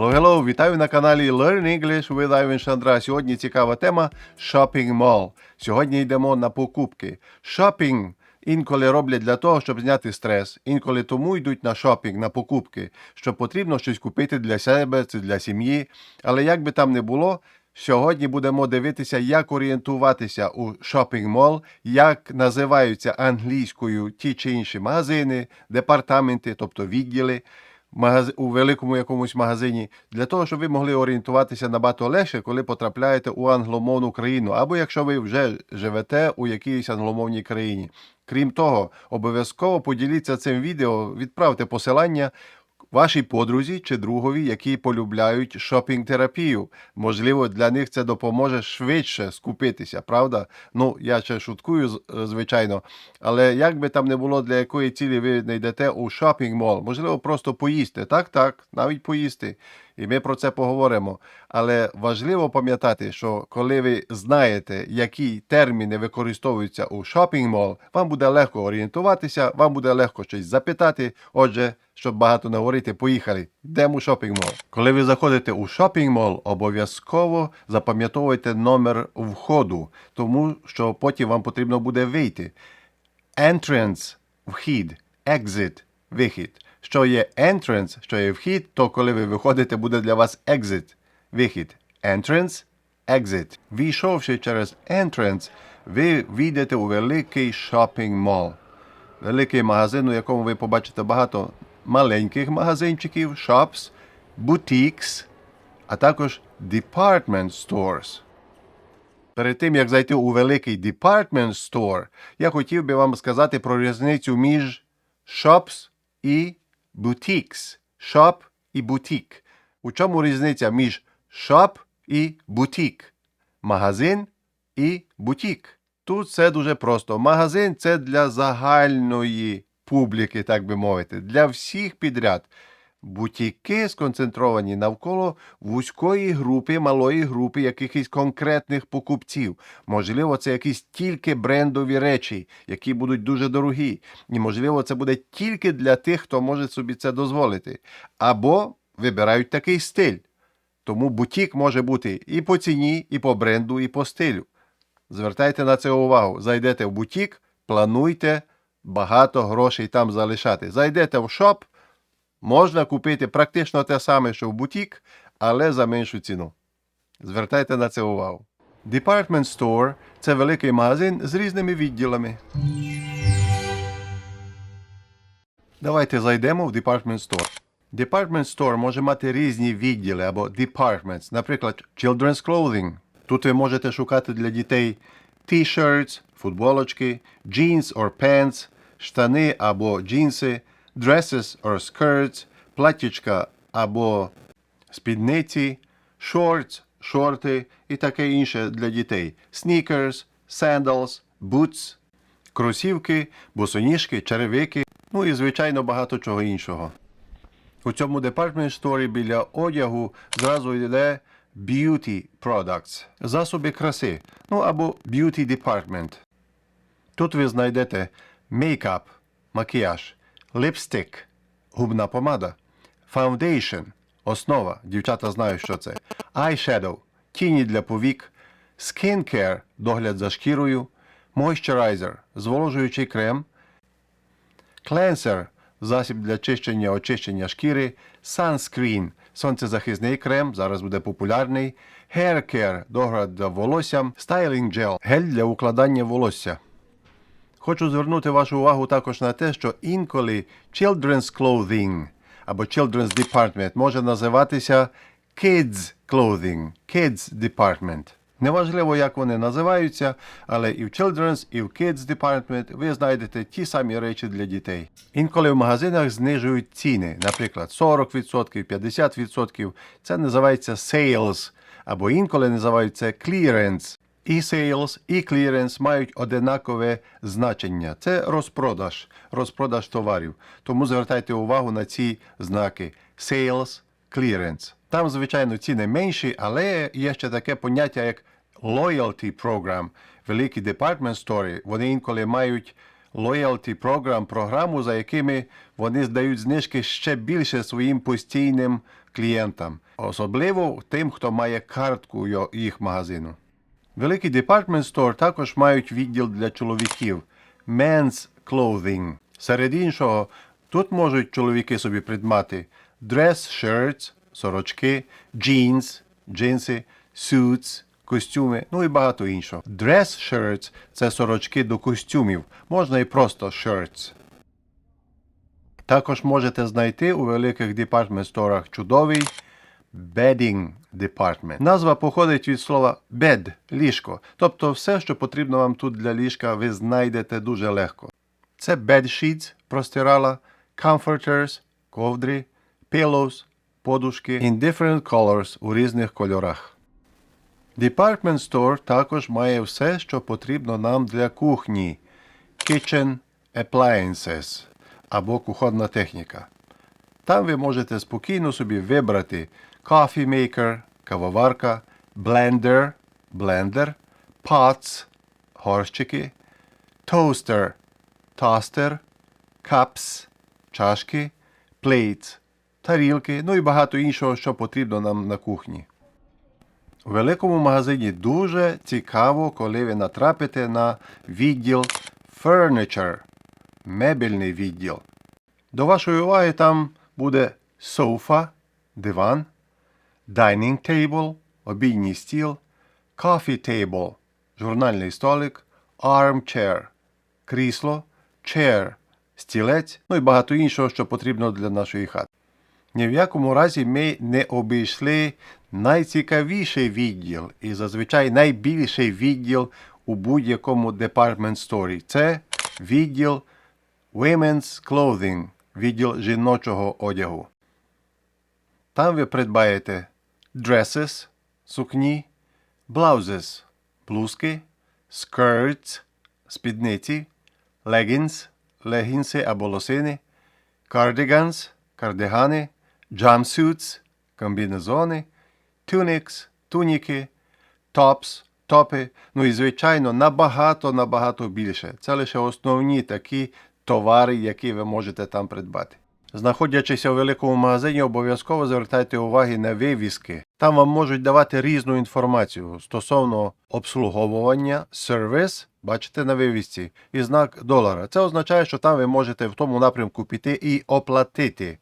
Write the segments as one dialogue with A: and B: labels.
A: Hello, hello! Вітаю на каналі Learn English with Ivan Шандра. Сьогодні цікава тема Shopping Mall. Сьогодні йдемо на покупки. Shopping інколи роблять для того, щоб зняти стрес. Інколи тому йдуть на шопінг, на покупки, що потрібно щось купити для себе чи для сім'ї. Але як би там не було, Сьогодні будемо дивитися, як орієнтуватися у шопінг мол, як називаються англійською ті чи інші магазини, департаменти, тобто відділи. У великому якомусь магазині, для того, щоб ви могли орієнтуватися набагато легше, коли потрапляєте у англомовну країну, або якщо ви вже живете у якійсь англомовній країні. Крім того, обов'язково поділіться цим відео, відправте посилання вашій подрузі чи другові, які полюбляють шопінг-терапію. Можливо, для них це допоможе швидше скупитися, правда? Ну, я ще шуткую, е, звичайно. Але як би там не було, для якої цілі ви не йдете у шопінг-мол, можливо, просто поїсти. Так, так, навіть поїсти. І ми про це поговоримо. Але важливо пам'ятати, що коли ви знаєте, які терміни використовуються у шопінг-мол, вам буде легко орієнтуватися, вам буде легко щось запитати. Отже, щоб багато не говорити, поїхали. Йдемо у шопінг-мол. Коли ви заходите у шопінг-мол, обов'язково запам'ятовуйте номер входу, тому що потім вам потрібно буде вийти. Entrance – вхід, exit – вихід. Що є entrance, що є вхід, то коли ви виходите, буде для вас exit – вихід. Entrance – exit. Війшовши через entrance, ви війдете у великий шопінг-мол. Великий магазин, у якому ви побачите багато маленьких магазинчиків, shops, boutiques, а також department stores. Перед тим, як зайти у великий department store, я хотів би вам сказати про різницю між shops і boutiques. Shop і boutique. У чому різниця між shop і boutique? Магазин і бутік. Тут все дуже просто. Магазин це для загальної публіки, так би мовити, для всіх підряд. Бутіки сконцентровані навколо вузької групи, малої групи якихось конкретних покупців. Можливо, це якісь тільки брендові речі, які будуть дуже дорогі. І можливо, це буде тільки для тих, хто може собі це дозволити. Або вибирають такий стиль. Тому бутік може бути і по ціні, і по бренду, і по стилю. Звертайте на це увагу. Зайдете в бутік, плануйте багато грошей там залишати. Зайдете в шоп, можна купити практично те саме, що в бутік, але за меншу ціну. Звертайте на це увагу. Department Store – це великий магазин з різними відділами. Давайте зайдемо в Department Store. Department Store може мати різні відділи або departments, наприклад, Children's Clothing. Тут ви можете шукати для дітей t-shirts, футболочки, jeans or pants, штани або джинси, dresses or skirts, платтячка або спідниці, shorts, шорти і таке інше для дітей. Sneakers, sandals, boots, кросівки, босоніжки, черевики, ну і звичайно багато чого іншого. У цьому департмент сторі біля одягу зразу йде beauty products, засоби краси, ну або beauty department. Тут ви знайдете мейкап, макіяж, липстик, губна помада, foundation, основа, дівчата знають, що це, eyeshadow, тіні для повік, skincare, догляд за шкірою, moisturizer, зволожуючий крем, Cleanser – засіб для чищення очищення шкіри, Sunscreen – сонцезахисний крем, зараз буде популярний, Hair Care – догляд за волоссям, Styling Gel – гель для укладання волосся. Хочу звернути вашу увагу також на те, що інколи Children's Clothing або Children's Department може називатися Kids Clothing, Kids Department. Неважливо, як вони називаються, але і в Children's, і в Kids Department ви знайдете ті самі речі для дітей. Інколи в магазинах знижують ціни, наприклад, 40%, 50%. Це називається sales, або інколи називаються clearance. І sales, і clearance мають одинакове значення. Це розпродаж, розпродаж товарів. Тому звертайте увагу на ці знаки sales, clearance. Там, звичайно, ціни менші, але є ще таке поняття, як loyalty program. Великі department store, вони інколи мають Loyalty Program програму, за якими вони здають знижки ще більше своїм постійним клієнтам, особливо тим, хто має картку їх магазину. Великі department store також мають відділ для чоловіків Men's Clothing. Серед іншого, тут можуть чоловіки собі придбати dress shirts, сорочки, jeans, джинси, suits, костюми, ну і багато іншого. Dress shirts – це сорочки до костюмів, можна і просто shirts. Також можете знайти у великих department сторах чудовий bedding department. Назва походить від слова bed – ліжко. Тобто все, що потрібно вам тут для ліжка, ви знайдете дуже легко. Це bed sheets – простирала, comforters – ковдри, pillows – подушки in different colors – у різних кольорах. Department Store також має все, що потрібно нам для кухні. Kitchen Appliances або кухонна техніка. Там ви можете спокійно собі вибрати coffee maker, кавоварка, blender, блендер, pots, горщики, toaster, тостер, cups, чашки, plates, тарілки, ну і багато іншого, що потрібно нам на кухні. У великому магазині дуже цікаво, коли ви натрапите на відділ Furniture, мебельний відділ. До вашої уваги там буде софа, диван, dining table, обідній стіл, coffee table, журнальний столик, armchair, крісло, chair, стілець, ну і багато іншого, що потрібно для нашої хати. Ні в якому разі ми не обійшли найцікавіший відділ і зазвичай найбільший відділ у будь-якому department store. Це відділ Women's Clothing, відділ жіночого одягу. Там ви придбаєте dresses, сукні, blouses, блузки, skirts, спідниці, leggings, легінси або лосини, cardigans, кардигани, jumpsuits, комбінезони, tunics, туніки, tops, топи, ну і звичайно набагато набагато більше. Це лише основні такі товари, які ви можете там придбати. Знаходячись у великому магазині, обов'язково звертайте уваги на вивіски. Там вам можуть давати різну інформацію стосовно обслуговування, сервіс, бачите на вивісці, і знак долара. Це означає, що там ви можете в тому напрямку піти і оплатити.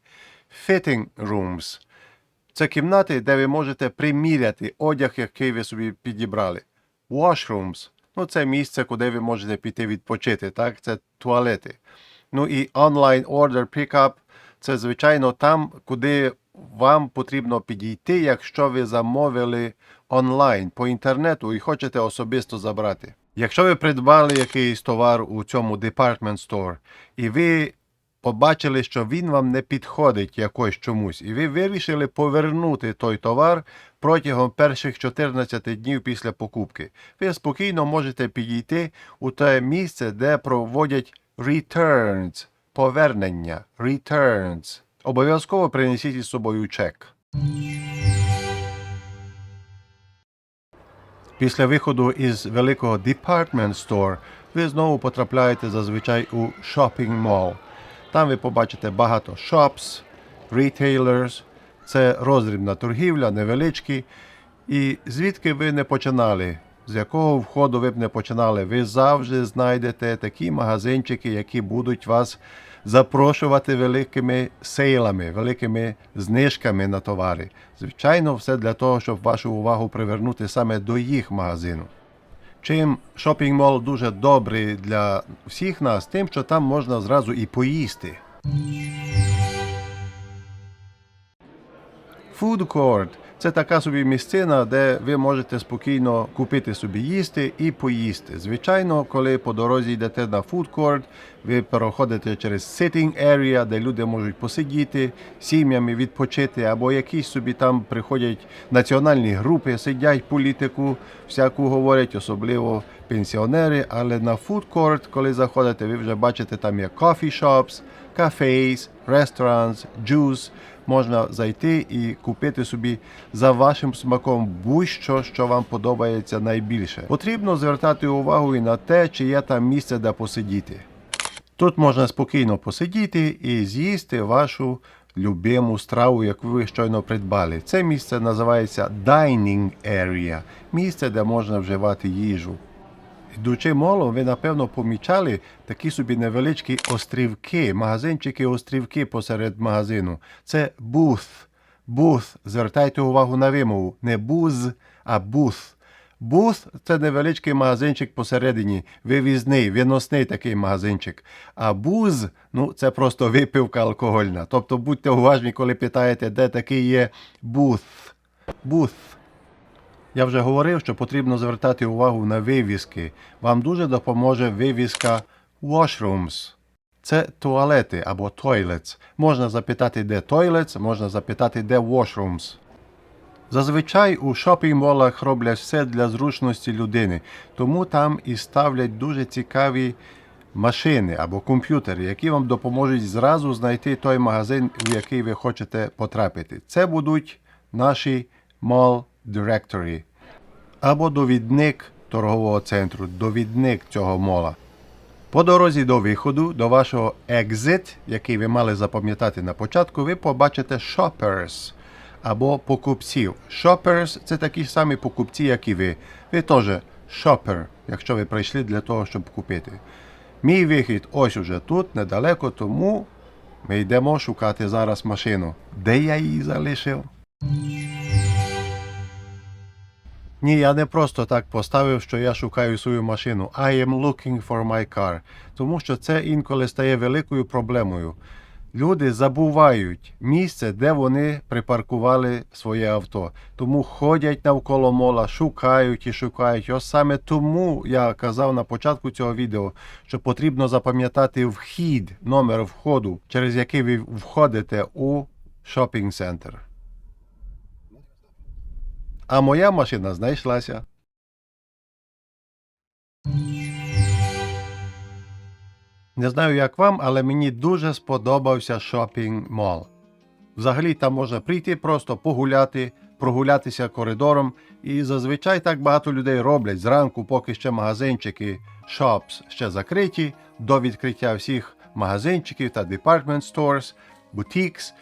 A: Fitting rooms – це кімнати, де ви можете приміряти одяг, який ви собі підібрали. Washrooms – ну це місце, куди ви можете піти відпочити, так? Це туалети. Ну і online order pickup – це, звичайно, там, куди вам потрібно підійти, якщо ви замовили онлайн по інтернету і хочете особисто забрати. Якщо ви придбали якийсь товар у цьому department store, і ви побачили, що він вам не підходить якось чомусь, і ви вирішили повернути той товар протягом перших 14 днів після покупки, ви спокійно можете підійти у те місце, де проводять returns, повернення, returns. Обов'язково принесіть із собою чек. Після виходу із великого department store ви знову потрапляєте зазвичай у shopping mall. Там ви побачите багато shops, retailers, це роздрібна торгівля, невеличкі. І звідки ви не починали, з якого входу ви б не починали, ви завжди знайдете такі магазинчики, які будуть вас запрошувати великими сейлами, великими знижками на товари. Звичайно, все для того, щоб вашу увагу привернути саме до їх магазину. Чим шопінг-мол дуже добрий для всіх нас, тим, що там можна зразу і поїсти. Food court – це така собі місцина, де ви можете спокійно купити собі їсти і поїсти. Звичайно, коли по дорозі йдете на court, ви переходите через sitting area, де люди можуть посидіти, сім'ями відпочити, або якісь собі там приходять національні групи, сидять політику, всяку говорять, особливо пенсіонери. Але на court, коли заходите, ви вже бачите, там є coffee shops, cafes, restaurants, juice. Можна зайти і купити собі за вашим смаком будь-що, що вам подобається найбільше. Потрібно звертати увагу і на те, чи є там місце, де посидіти. Тут можна спокійно посидіти і з'їсти вашу любиму страву, яку ви щойно придбали. Це місце називається Dining Area, місце, де можна вживати їжу. Йдучи молом, ви напевно помічали такі собі невеличкі острівки, магазинчики-острівки посеред магазину. Це booth. Booth. Звертайте увагу на вимову. Не буз, а booth. Booth – це невеличкий магазинчик посередині, вивізний, виносний такий магазинчик. А буз ну, це просто випивка алкогольна. Тобто будьте уважні, коли питаєте, де такий є booth. Booth. Я вже говорив, що потрібно звертати увагу на вивіски. Вам дуже допоможе вивіска washrooms. Це туалети або toilets. Можна запитати, де toilets, можна запитати, де washrooms. Зазвичай у шопінг-молах роблять все для зручності людини, тому там і ставлять дуже цікаві машини або комп'ютери, які вам допоможуть зразу знайти той магазин, в який ви хочете потрапити. Це будуть наші Mall Directory або довідник торгового центру, довідник цього мола. По дорозі до виходу, до вашого exit, який ви мали запам'ятати на початку, ви побачите shoppers або покупців. Shoppers – це такі ж самі покупці, як і ви. Ви теж shopper, якщо ви прийшли для того, щоб купити. Мій вихід ось уже тут, недалеко, тому ми йдемо шукати зараз машину. Де я її залишив? Ні, я не просто так поставив, що я шукаю свою машину. I am looking for my car. Тому що це інколи стає великою проблемою. Люди забувають місце, де вони припаркували своє авто. Тому ходять навколо мола, шукають і шукають. Ось саме тому я казав на початку цього відео, що потрібно запам'ятати вхід, номер входу, через який ви входите у шопінг-центр. А моя машина знайшлася. Не знаю, як вам, але мені дуже сподобався шопінг мол. Взагалі там можна прийти просто погуляти, прогулятися коридором, і зазвичай так багато людей роблять зранку, поки ще магазинчики shops ще закриті, до відкриття всіх магазинчиків та department stores, boutiques.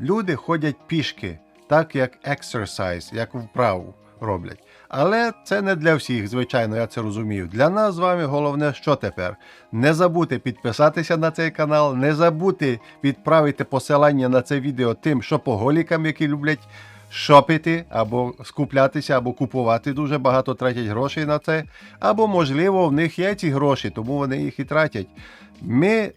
A: Люди ходять пішки, так як exercise, як вправу роблять. Але це не для всіх, звичайно, я це розумію. Для нас з вами головне, що тепер? Не забудьте підписатися на цей канал, не забудьте відправити посилання на це відео тим шопоголікам, які люблять шопити або скуплятися, або купувати дуже багато тратять грошей на це. Або, можливо, в них є ці гроші, тому вони їх і тратять. Ми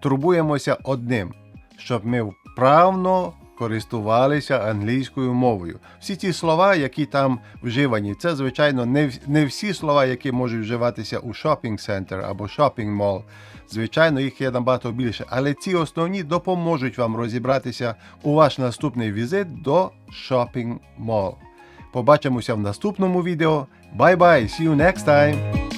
A: турбуємося одним, щоб ми вправно користувалися англійською мовою. Всі ті слова, які там вживані, це, звичайно, не, не всі слова, які можуть вживатися у шопінг-центр або шопінг-мол. Звичайно, їх є набагато більше, але ці основні допоможуть вам розібратися у ваш наступний візит до шопінг-мол. Побачимося в наступному відео. Bye-bye, see you next time!